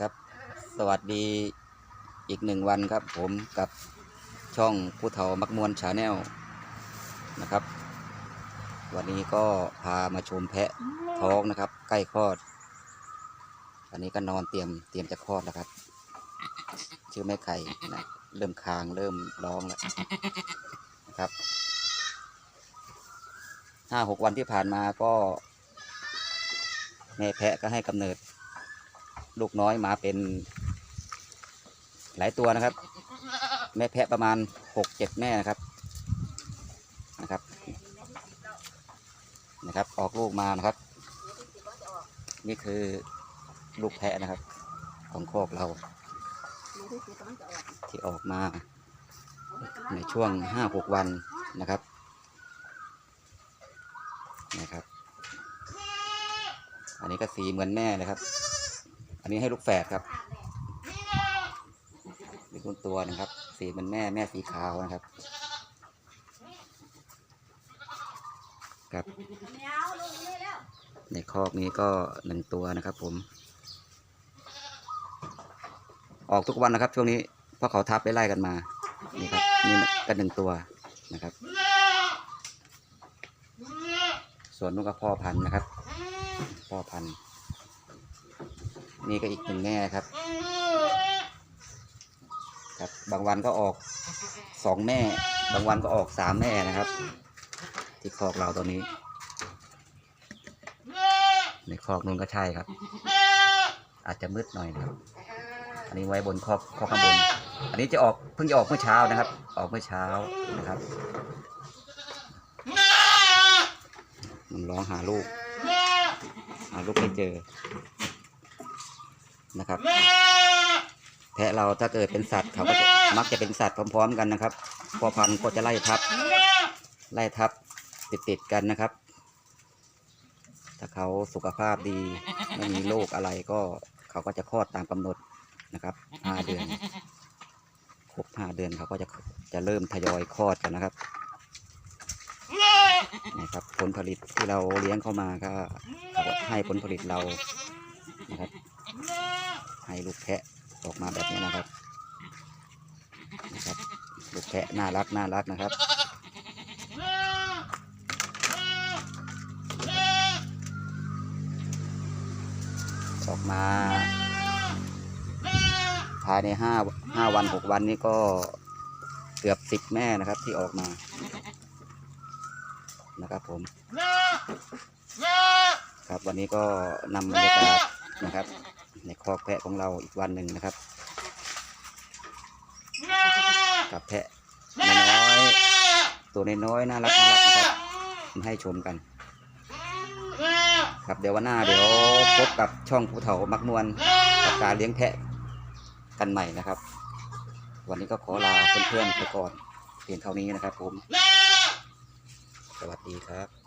ครับ สวัสดีอีกหนึ่งวันครับผมกับช่องผู้เฒ่ามักมวลชาแนลนะครับ วันนี้ก็พามาชมแพะท้องนะครับ ใกล้คลอด อันนี้ก็นอนเตรียมเตรียมจะคลอดแล้วครับ ชื่อแม่ไก่นะเริ่มคางเริ่มร้องแล้วนะครับห้าหกวันที่ผ่านมาก็แม่แพะก็ให้กำเนิด ลูกน้อยมาเป็นหลายตัวนะครับ แม่แพะประมาณหกเจ็ดแม่นะครับนะครับนะครับ ออกลูกมานะครับ นี่คือลูกแพะนะครับ ของโคอกเรา ที่ออกมาในช่วงห้าหกวันนะครับนะครับ อันนี้ก็สีเหมือนแม่เลยครับ อันนี้ให้ลูกแฝดครับมีคุณตัวนะครับ สีเหมือนแม่แม่สีขาวนะครับ ครับ ในคอกนี้ก็หนึ่งตัวนะครับ ผม ออกทุกวันนะครับ ช่วงนี้เพราะเขาทับไล่กันมา นี่ครับนี่ก็หนึ่งตัวนะครับ ส่วนนู้นก็พ่อพันธุ์นะครับ พ่อพันธุ์ นี่ก็อีกหนึ่งแม่ครับ ครับ บางวันก็ออกสองแม่ บางวันก็ออกสามแม่นะครับ ที่คอกเราตัวนี้ ในคอกนู้นก็ใช่ครับ อาจจะมืดหน่อยนะครับ อันนี้ไว้บนคอกคอกข้างบน อันนี้จะออกเพิ่งจะออกเมื่อเช้านะครับ ออกเมื่อเช้านะครับมันร้องหาลูก หาลูกไม่เจอ นะครับ แพะเราถ้าเกิดเป็นสัตว์เขาก็จะมักจะเป็นสัตว์พร้อมๆกันนะครับพอพันธุ์ก็จะไล่ทับ ไล่ทับติดๆกันนะครับ ถ้าเขาสุขภาพดีไม่มีโรคอะไรก็เขาก็จะคลอดตามกำหนดนะครับห้าเดือนครบห้าเดือนเขาก็จะจะเริ่มทยอยคลอดกันนะครับนะครับผลผลิตที่เราเลี้ยงเข้ามาก็เขาก็ให้ผลผลิตเรานะครับ ให้ลูกแพะออกมาแบบนี้นะครับนะครับ ลูกแพะน่ารักน่ารักนะครับออกมา ภายในห้าห้าวันหกวันนี้ก็เกือบสิบแม่นะครับที่ออกมานะครับผมครับวันนี้ก็นำบรรยากาศนะครับ ในคอกแพะของเราอีกวันหนึ่งนะครับ กับแพะน้อยตัวน้อยน่ารักน่ารักนะครับมาให้ชมกัน ครับเดี๋ยววันหน้าเดี๋ยวพบกับช่องภูเถามักมวนกับการเลี้ยงแพะกันใหม่นะครับ วันนี้ก็ขอลาเพื่อนๆไปก่อนเพียงเท่านี้นะครับผม สวัสดีครับ